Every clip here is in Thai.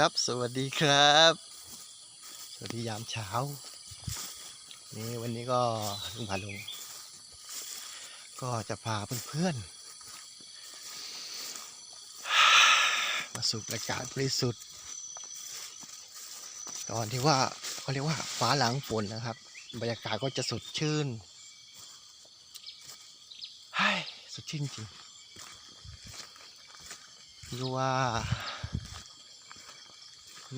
ครับ สวัสดีครับ สวัสดียามเช้า นี่วันนี้ก็ลุงพาลุง ก็จะพาเพื่อนๆ มาสูบอากาศบริสุทธิ์ ตอนที่ว่าเขาเรียกว่าฟ้าหลังฝนนะครับ บรรยากาศก็จะสดชื่นไฮ้ยสดชื่นจริงรู้ว่า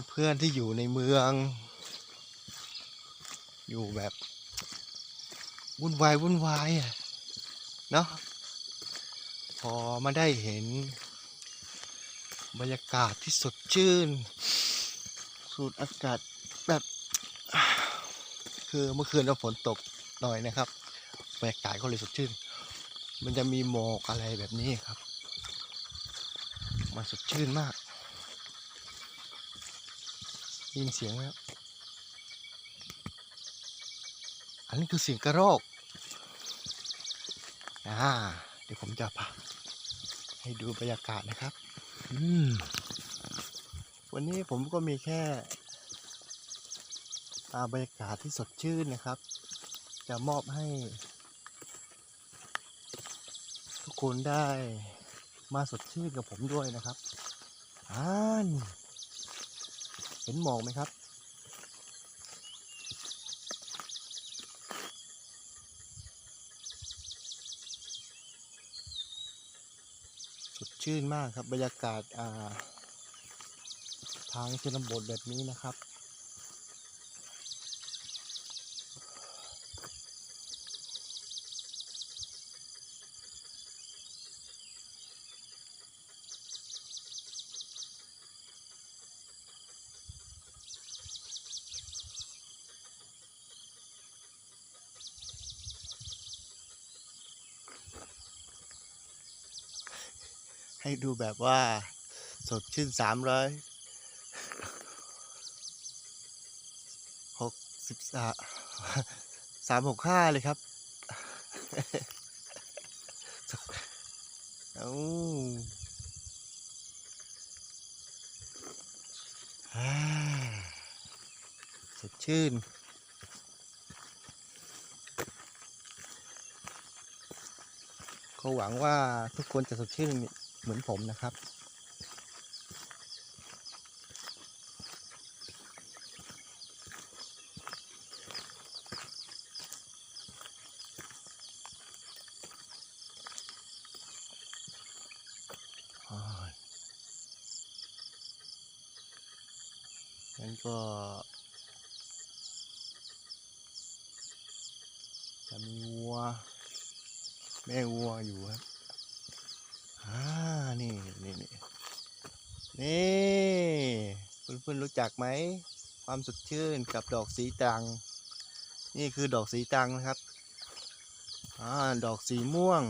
เพื่อนที่อยู่ในเมือง อยู่แบบวุ่นวายวุ่นวายอะเนาะพอมาได้เห็น บรรยากาศที่สดชื่น สูดอากาศแบบ คือเมื่อคืนเราฝนตกหน่อยนะครับบรรยากาศก็เลยสดชื่น มันจะมีหมอกอะไรแบบนี้ครับ มันสดชื่นมาก ยินเสียงไหมครับอันนี้คือเสียงกระรอกอ่าเดี๋ยวผมจะพาให้ดูบรรยากาศนะครับ อืม วันนี้ผมก็มีแค่อาบรรยากาศที่สดชื่นนะครับ จะมอบให้ ทุกคนได้มาสดชื่นกับผมด้วยนะครับอ่าน เห็นหมอกไหมครับ สดชื่นมากครับบรรยากาศาทางชนบทแบบนี้นะครับ ให้ดูแบบว่าสดชื่นสามร้อยหกสิบสามหกห้าเลยครับเอาอ่าสดชื่น ก็หวังว่าทุกคนจะสดชื่น เหมือนผมนะครับ งั้นก็จะมีวัว แม่วัวอยู่ครับ อ่านี่นี่นี่นี่เพื่อนๆรู้จักไหม ความสดชื่นกับดอกสีตัง นี่คือดอกสีตังนะครับอ่าดอกสีม่วง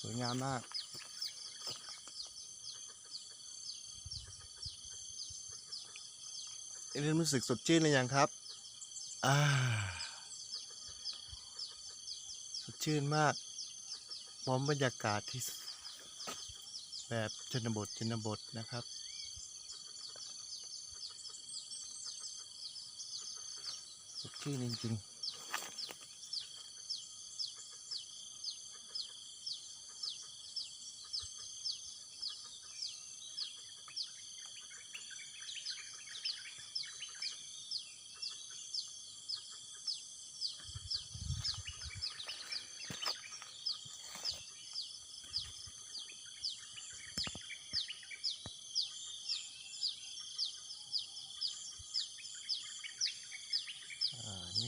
สวยงามมากเริ่มรู้สึกสดชื่นหรือยังครับอ่าสดชื่นมาก พร้อมบรรยากาศที่แบบชนบทชนบทนะครับสดชื่นจริงๆ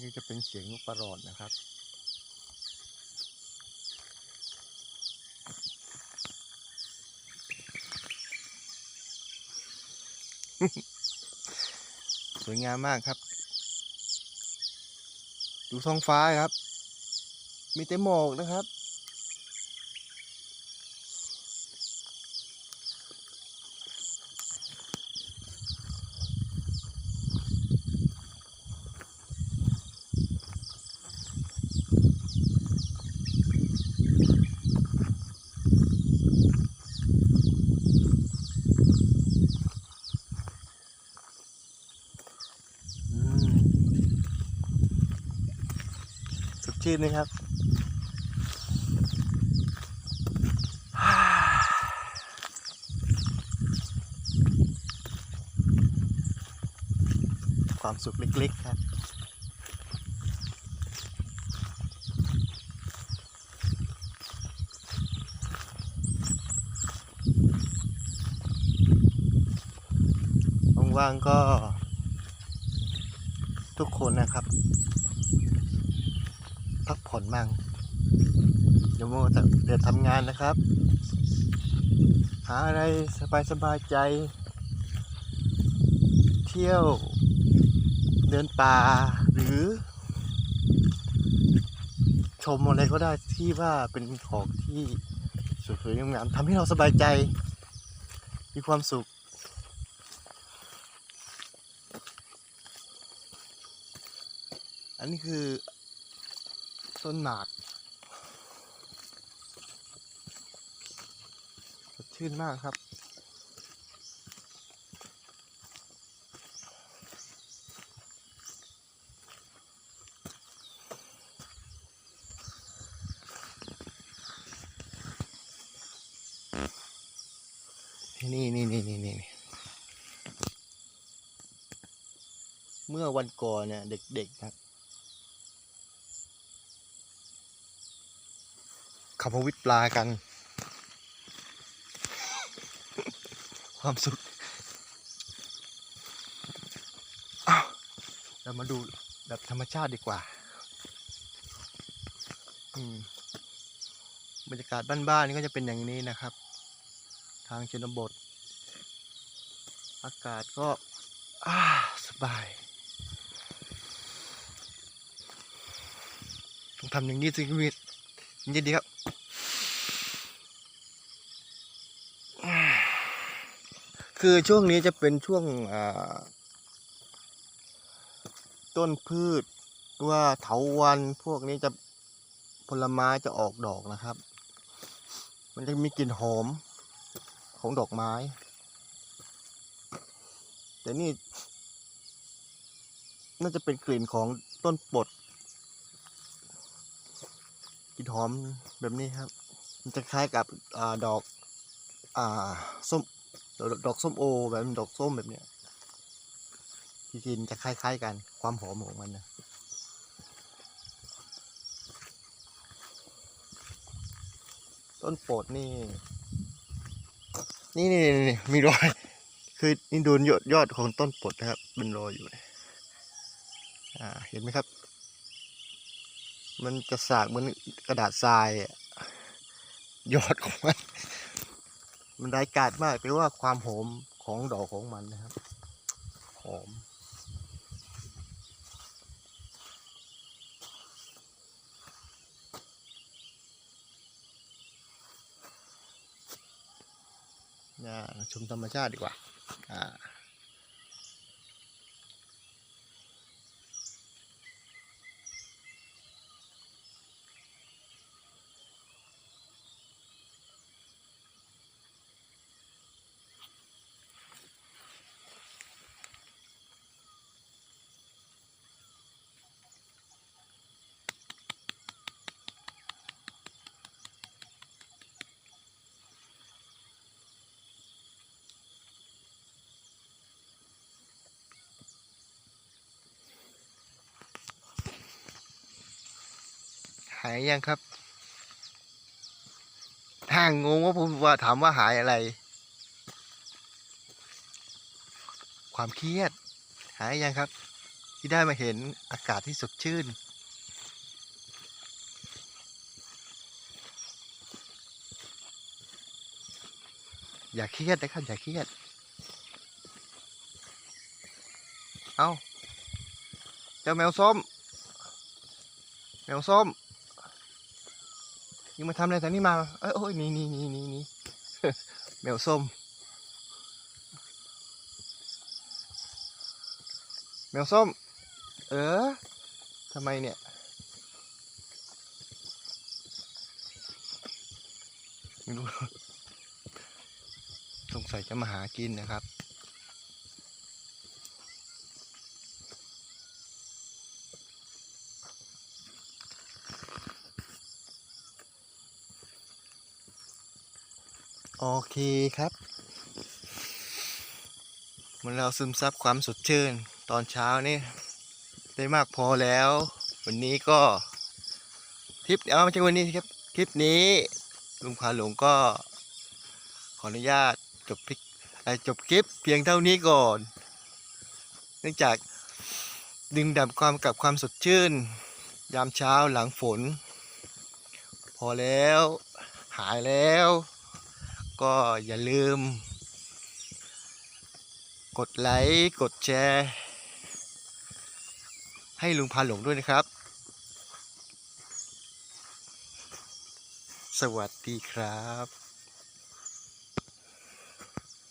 นี้จะเป็นเสียงนกประหลอดนะครับ สวยงามมากครับ ดูท้องฟ้าครับ มีแต่หมอกนะครับ ชื่นนะครับ ความสุขเล็กๆครับว่างก็ทุกคนนะครับ ผ่อนมั่งอย่ามัวแต่เดือดทำงานนะครับ หาอะไรสบายๆใจ เที่ยวเดินป่าหรือ ชมอะไรก็ได้ที่ว่าเป็นของที่สวยๆงามๆทำให้เราสบายใจ มีความสุขอันนี้คือ ต้นหมากสดชื่นมากครับนี่นี่นี่นี่นี่นี่เมื่อวันก่อนเนี่ยเด็กๆครับ ขับมวิทย์ปลากัน ความสุขเรามาดูแบบธรรมชาติดีกว่าอืมบรรยากาศบ้านๆนี่ก็จะเป็นอย่างนี้นะครับ ทางชนบท อากาศก็สบายต้องทำอย่างนี้สิคุณวิทย์ยินดีครับ คือช่วงนี้จะเป็นช่วงต้นพืชว่าเถาวันพวกนี้จะผลไม้จะออกดอกนะครับ มันจะมีกลิ่นหอมของดอกไม้ แต่นี่ น่าจะเป็นกลิ่นของต้นปดกลิ่นหอมแบบนี้ครับ มันจะคล้ายกับอดอกอส้ม ดอกดอกส้มโอแบบดอกส้มแบบเนี้ยที่กินจะคล้าย ๆ กันความหอมของมันนะต้นโปรดนี่ นี่นี่นนมีรอย คือนี่ดูยอดยอดของต้นโปรดนะครับเป็นรอยอยู่เนี่ยอ่าเห็นไหมครับ มันจะสากเหมือนกระดาษทรายอะยอดของมัน มันได้ายกาดมากแปลว่าความหอมของดอกของมันนะครับ หอม นะชมธรรมชาติดีกว่า อ่าายยังครับถ้างงว่าผมว่าถามว่าหายอะไร ความเครียด หายยังครับ ที่ได้มาเห็นอากาศที่สดชื่น อย่าเครียดนะครับ อย่าเครียด เอาเจ้าแมวส้ม แมวส้ม ยังมาทำอะไรแต่นี่มา เอ้ยโอ้ยนี่นี่นี่นี่นี่แมวส้ม แมวส้ม เออทำไมเนี่ยไม่รู้สงสัยจะมาหากินนะครับ โอเคครับเหมันเราซึมซับความสดชื่น ตอนเช้านี่ได้มากพอแล้ว วันนี้ก็ทริปเอาไม่ใช่วันนี้ครับคลิปนี้ลุงพาหลงก็ขออนุญาตจบพิกจบคลิปเพียงเท่านี้ก่อน เนื่องจากดึงดับความกับความสดชื่น ยามเช้าหลังฝน พอแล้วหายแล้ว ก็อย่าลืม กดไลค์กดแชร์ ให้ลุงพาหลงด้วยนะครับ สวัสดีครับ